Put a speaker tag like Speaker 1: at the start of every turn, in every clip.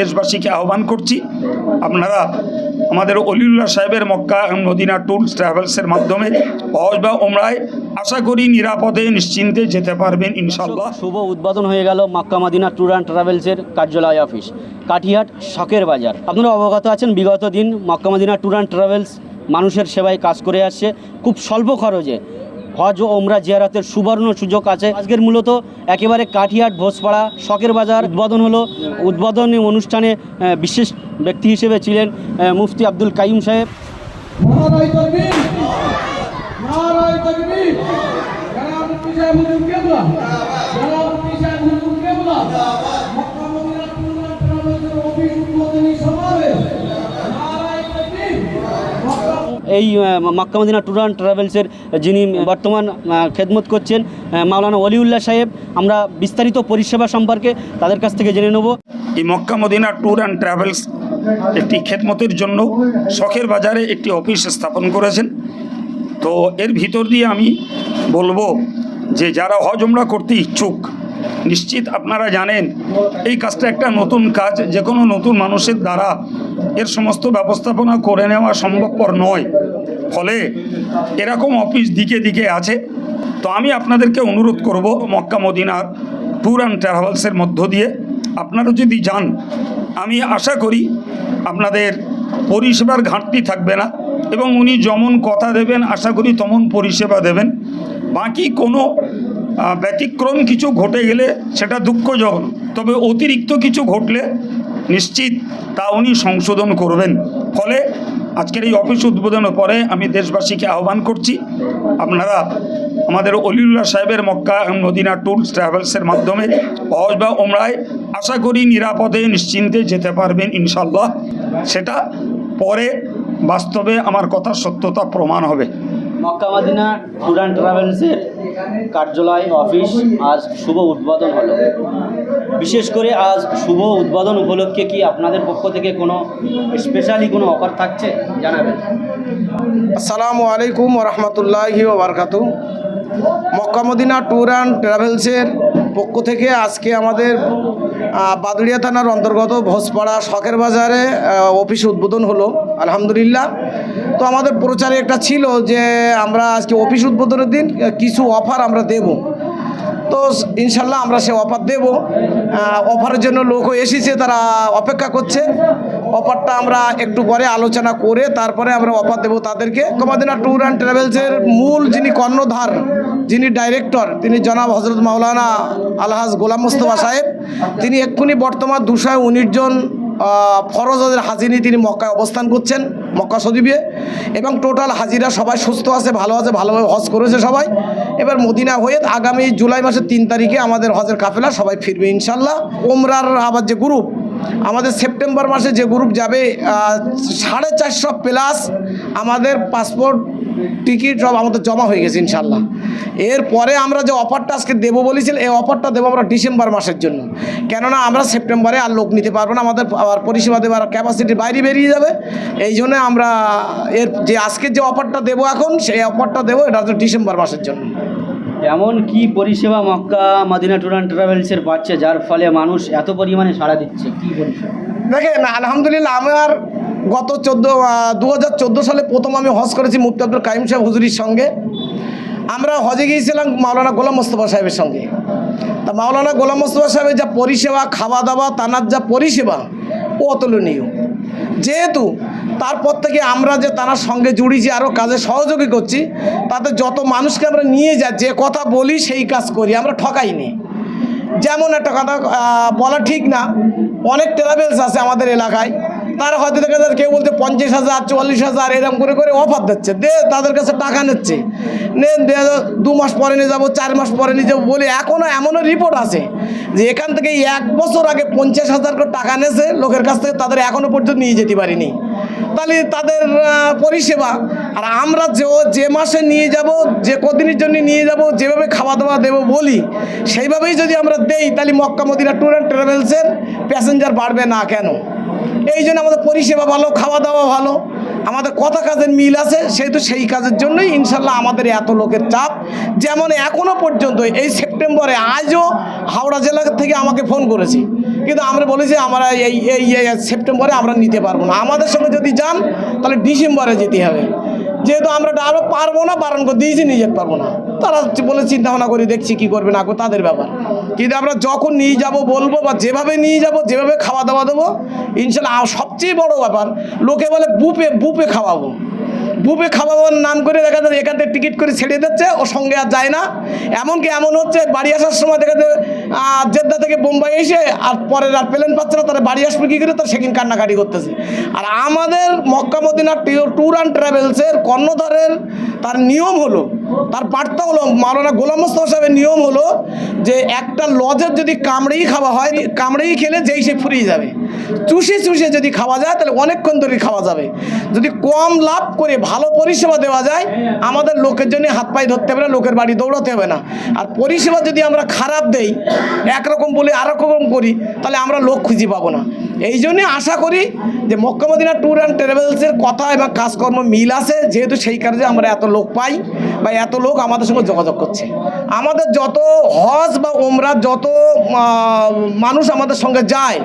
Speaker 1: দেশবাসীকে আহ্বান করছি, আপনারা আমাদের অলিউল্লাহ সাহেবের মক্কা এবং ট্যুরস ট্রাভেলসের মাধ্যমে হজ বা ওমরায় আশা করি নিরাপদে, নিশ্চিন্তে যেতে পারবেন ইনশাল্লাহ
Speaker 2: শুভ উদ্বোধন হয়ে গেল মাক্কা, মাদিনা ট্যুর অ্যান্ড ট্রাভেলসের কার্যালয় অফিস, কাঠিহাট শখের বাজার। আপনারা অবগত আছেন, বিগত দিন Mecca, Medina tour and travels মানুষের সেবায় কাজ করে আসছে, খুব স্বল্প খরচে। হজ ও ওমরা জিয়ারাতের সুবর্ণ সুযোগ আছে। আজকের মূলত একেবারে কাঠিয়াট ভোজপাড়া, শখের বাজার উদ্বোধন হলো। উদ্বোধনী অনুষ্ঠানে বিশেষ ব্যক্তি হিসেবে ছিলেন মুফতি আব্দুল কাইম সাহেব।
Speaker 3: নারায়
Speaker 2: এই আহ, মক্কা মদিনা ট্যুর অ্যান্ড ট্রাভেলসের যিনি বর্তমান খেদমত করছেন মাওলানা অলিউল্লাহ সাহেব আমরা বিস্তারিত পরিষেবা সম্পর্কে তাদের কাছ থেকে জেনে নেব।
Speaker 1: এই Mecca Medina tour and travels একটি খেদমতের জন্য শখের বাজারে একটি অফিস স্থাপন করেছেন। তো এর ভিতর দিয়ে আমি বলব যে যারা হজ ওমরা করতে ইচ্ছুক নিশ্চিত আপনারা জানেন এই কাজটা একটা নতুন কাজ। যে কোনো নতুন মানুষের দ্বারা এর সমস্ত ব্যবস্থাপনা করে নেওয়া সম্ভবপর নয়। ফলে এরকম অফিস দিকে দিকে আছে। তো আমি আপনাদেরকে অনুরোধ করব মক্কা মদিনার ট্যুর অ্যান্ড ট্রাভেলসের মধ্য দিয়ে। আপনারা যদি যান, আমি আশা করি আপনাদের পরিষেবার ঘাটতি থাকবে না এবং উনি যেমন কথা দেবেন, আশা করি তেমন পরিষেবা দেবেন। বাকি কোনো ব্যতিক্রম কিছু ঘটে গেলে সেটা দুঃখজনক, তবে অতিরিক্ত কিছু ঘটলে নিশ্চিত তা উনি সংশোধন করবেন। ফলে আজকের এই অফিস উদ্বোধনের পরে আমি দেশবাসীকে আহ্বান করছি, আপনারা আমাদের অলিউল্লাহ সাহেবের মক্কা মদিনা ট্যুরস ট্রাভেলসের মাধ্যমে হজ বা ওমরায় আশা করি নিরাপদে, নিশ্চিন্তে যেতে পারবেন ইনশাল্লাহ সেটা পরে বাস্তবে আমার কথার সত্যতা প্রমাণ হবে।
Speaker 2: মক্কা মাদিনা ট্যুর অ্যান্ড ট্রাভেলসের কার্যালয়, অফিস আজ শুভ উদ্বোধন হলো। বিশেষ করে আজ শুভ উদ্বোধন উপলক্ষে কি আপনাদের পক্ষ থেকে কোনো স্পেশালি কোনো অফার থাকছে? জানাবেন।
Speaker 4: আসসালামু আলাইকুম রহমতুল্লাহি ওবরকাতু। মক্কা মদিনা ট্যুর অ্যান্ড ট্রাভেলসের পক্ষ থেকে আজকে আমাদের বাদুড়িয়া থানার অন্তর্গত ভোজপাড়া শখের বাজারে অফিস উদ্বোধন হলো। আলহামদুলিল্লাহ। তো আমাদের প্রচারে একটা ছিল যে আমরা আজকে অফিস উদ্বোধনের দিন কিছু অফার আমরা দেব। তো ইনশাল্লাহ আমরা সে অফার দেব। অফারের জন্য লোকও এসেছে, তারা অপেক্ষা করছে। অফারটা আমরা একটু পরে আলোচনা করে তারপরে আমরা অফার দেবো তাদেরকে। কমাদিনা ট্যুর অ্যান্ড ট্রাভেলসের মূল যিনি কর্ণধার, যিনি ডাইরেক্টর তিনি জনাব হজরত মাওলানা আলহাজ গোলাম মুস্তফা সাহেব, তিনি এক্ষুনি বর্তমান দুশো উনিশ জন ফরজ হজের হাজিরি তিনি মক্কায় অবস্থান করছেন, মক্কা শরীফে। এবং টোটাল হাজিরা সবাই সুস্থ আছে, ভালো আছে, ভালোভাবে হজ করেছে সবাই। এবার মদিনা হয়ে আগামী জুলাই মাসের তিন তারিখে আমাদের হজের কাফেলা সবাই ফিরবে ইনশাল্লাহ ওমরার আবার যে গ্রুপ আমাদের সেপ্টেম্বর মাসে যে গ্রুপ যাবে সাড়ে চারশো প্লাস আমাদের পাসপোর্ট টিকিট সব আমাদের জমা হয়ে গেছে ইনশাল্লাহ এরপরে আমরা যে অফারটা আজকে দেবো বলেছিল এই অফারটা দেবো আমরা ডিসেম্বর মাসের জন্য। কেননা আমরা সেপ্টেম্বরে আর লোক নিতে পারব না আমাদের আবার পরিষেবা দেওয়ার ক্যাপাসিটির বাইরে বেরিয়ে যাবে। এই জন্য আমরা এর যে আজকের যে অফারটা দেবো এখন সেই অফারটা দেবো এটা হচ্ছে ডিসেম্বর মাসের জন্য।
Speaker 2: এমন কি পরিষেবা মক্কা মাদিনা ট্যুর অ্যান্ড ট্রাভেলসের পাচ্ছে যার ফলে মানুষ এত পরিমাণে সাড়া দিচ্ছে? কি পরিষেবা
Speaker 4: দেখেন আলহামদুলিল্লাহ আমার গত চোদ্দ দু হাজার চোদ্দ সালে প্রথম আমি হজ করেছি মুফতি আব্দুল কাইম সাহেব হুজুরির সঙ্গে। আমরা হজে গিয়েছিলাম মাওলানা গোলাম মোস্তফা সাহেবের সঙ্গে। তা মাওলানা গোলাম মোস্তফা সাহেবের যা পরিষেবা খাওয়া দাওয়া তানার যা পরিষেবা, ও অতুলনীয়। যেহেতু তারপর থেকে আমরা যে তার সঙ্গে জুড়িছি আরও কাজে সহযোগী করছি, তাতে যত মানুষকে আমরা নিয়ে যাই যে কথা বলি সেই কাজ করি, আমরা ঠকাইনি। যেমন একটা কথা বলা ঠিক না, অনেক ট্রাভেলস আছে আমাদের এলাকায়। তারা হয়তো দেখা যাচ্ছে কেউ বলছে পঞ্চাশ হাজার, চল্লিশ হাজার, এরকম করে করে অফার দিচ্ছে। দে, তাদের কাছে টাকা নিচ্ছে। নে দে মাস পরে নিয়ে যাব, চার মাস পরে নিয়ে যাব বলে এখনও এমনও রিপোর্ট আছে যে এখান থেকে এক বছর আগে পঞ্চাশ হাজার করে টাকা নেছে লোকের কাছ থেকে তাদের এখনও পর্যন্ত নিয়ে যেতে পারিনি। তাহলে তাদের পরিষেবা, আর আমরা যে যে মাসে নিয়ে যাব, যে কদিনের জন্য নিয়ে যাব, যেভাবে খাওয়া দাওয়া দেবো বলি, সেইভাবেই যদি আমরা দেই, তাহলে মক্কা মদিনা ট্যুর অ্যান্ড ট্রাভেলসের প্যাসেঞ্জার বাড়বে না কেন? এই জন্য আমাদের পরিষেবা ভালো খাওয়া দাওয়া ভালো, আমাদের কথা কাজের মিল আছে, সেহেতু সেই কাজের জন্যই ইনশাল্লাহ আমাদের এত লোকের চাপ। যেমন এখনও পর্যন্ত, এই সেপ্টেম্বরে আজও হাওড়া জেলা থেকে আমাকে ফোন করেছি। কিন্তু আমরা বলেছি, আমরা এই এই এই সেপ্টেম্বরে আমরা নিতে পারব না। আমাদের সঙ্গে যদি যান, তাহলে ডিসেম্বরে যেতে হবে। যেহেতু আমরা আমরা পারব না বারণ করে দিয়েছি নিয়ে যেতে পারব না। তারা বলে চিন্তা ভাবনা করে দেখছি কি করবে না করবে তাদের ব্যাপার। কিন্তু আমরা যখন নিয়ে যাব বলব বা যেভাবে নিয়ে যাব যেভাবে খাওয়া দাওয়া দেবো ইনশাল্লাহ সবচেয়ে বড় ব্যাপার লোকে বলে বুপে বুপে খাওয়াবো। বুপে খাওয়াবার নাম করে দেখা যাচ্ছে এখান থেকে টিকিট করে ছেড়ে দিচ্ছে ও সঙ্গে আর যায় না। এমনকি এমন হচ্ছে বাড়ি আসার সময় দেখা আহ, জেদ্দা থেকে বোম্বাই এসে আর পরের আর প্লেন পাচ্ছে না, তারা বাড়ি আসবে কী করে? তার সেখানে কান্নাকাটি করতেছে। আর আমাদের মক্কা মদিনা ট্যুর অ্যান্ড ট্রাভেলসের কর্ণধারের তার নিয়ম হলো তার বার্তা হলো, মাওলানা গোলাম মোস্তফা সাহেবের নিয়ম হলো যে একটা লজের যদি কামড়েই খাওয়া হয়, কামড়েই খেলে যেই সে ফুরিয়ে যাবে। চুষে চুষে যদি খাওয়া যায়, তাহলে অনেকক্ষণ ধরে খাওয়া যাবে। যদি কম লাভ করে ভালো পরিষেবা দেওয়া যায়, আমাদের লোকের জন্য হাত পায়ে ধরতে হবে না, লোকের বাড়ি দৌড়াতে হবে না। আর পরিষেবা যদি আমরা খারাপ দেই, একরকম বলে আর রকম করি, তাহলে আমরা লোক খুঁজে পাবো না। এই জন্যে আশা করি যে মক্কামদিনা ট্যুর অ্যান্ড ট্রাভেলসের কথা এবং কাজকর্ম মিল আছে, যেহেতু সেই কারণে আমরা এত লোক পাই। বা এত লোক আমাদের সঙ্গে যোগাযোগ করছে। আমাদের যত হজ বা ওমরা যত মানুষ আমাদের সঙ্গে যায়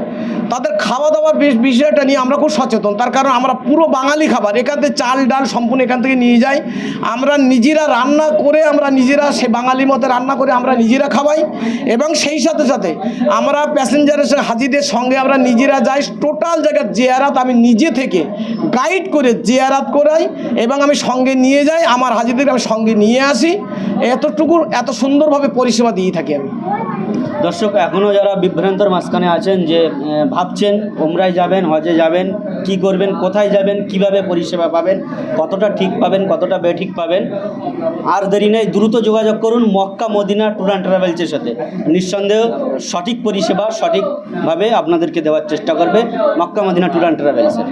Speaker 4: তাদের খাওয়া দাওয়ার বিষ- বিষয়টা নিয়ে আমরা খুব সচেতন। তার কারণ আমরা পুরো বাঙালি খাবার এখান থেকে চাল, ডাল সম্পূর্ণ এখান থেকে নিয়ে যাই। আমরা নিজেরা রান্না করে আমরা নিজেরা সে বাঙালি মতো রান্না করে আমরা নিজেরা খাওয়াই। এবং সেই সাথে সাথে আমরা প্যাসেঞ্জারের হাজিদের সঙ্গে আমরা নিজেরা যাই। টোটাল জায়গার জেয়ারাত আমি নিজে থেকে গাইড করে জেয়ারাত করাই এবং আমি সঙ্গে নিয়ে যাই। আমার হাজিদের আমি সঙ্গে নিয়ে আসি। এতটুকু এত সুন্দরভাবে পরিষেবা দিয়ে থাকি আমি।
Speaker 2: দর্শক এখনও যারা বিভ্রান্তর মাঝখানে আছেন যে ভাবছেন ওমরায় যাবেন, হজে যাবেন, কি করবেন, কোথায় যাবেন, কীভাবে পরিষেবা পাবেন, কতটা ঠিক পাবেন, কতটা বেঠিক পাবেন, আর দেরি নেই, দ্রুত যোগাযোগ করুন মক্কা মদিনা ট্যুর অ্যান্ড ট্রাভেলসের সাথে। নিঃসন্দেহ সঠিক পরিষেবা সঠিকভাবে আপনাদেরকে দেওয়ার চেষ্টা করবে মক্কা মদিনা ট্যুর অ্যান্ড ট্রাভেলসের।